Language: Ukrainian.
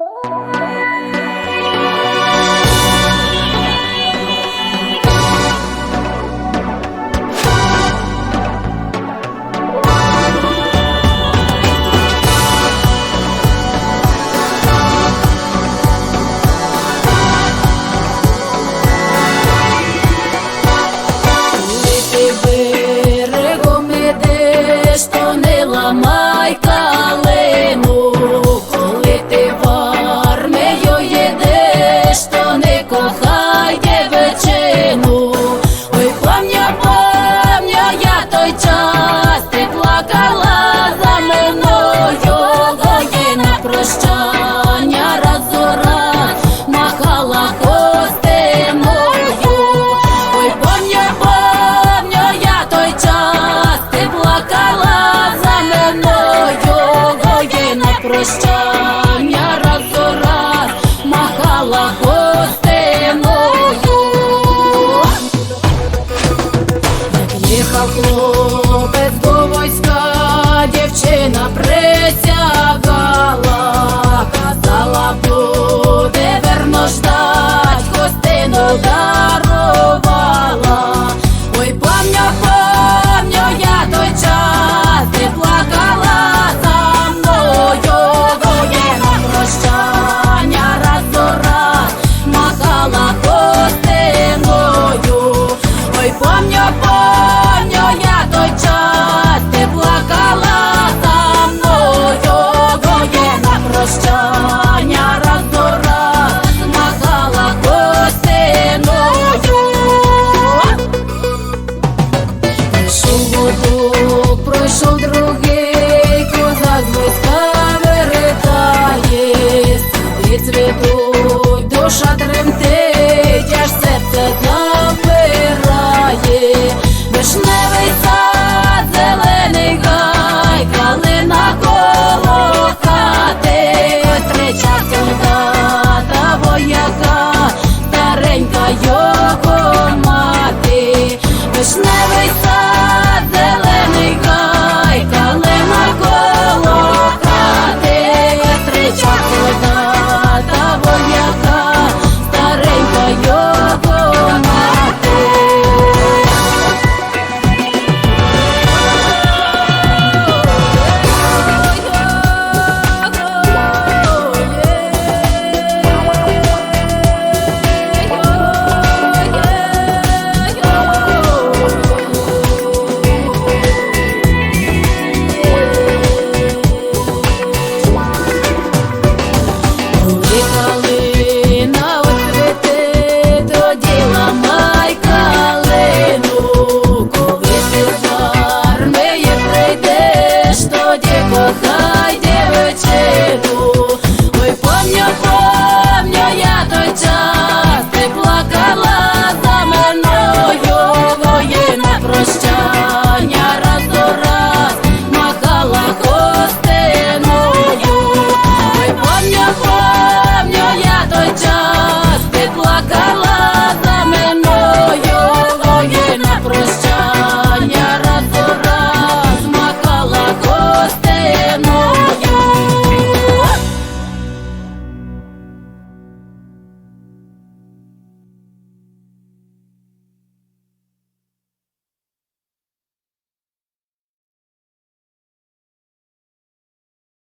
Oh. прощання раз за раз махала гостиною. Як їхав хлопець до війська, дівчина присягала. stop.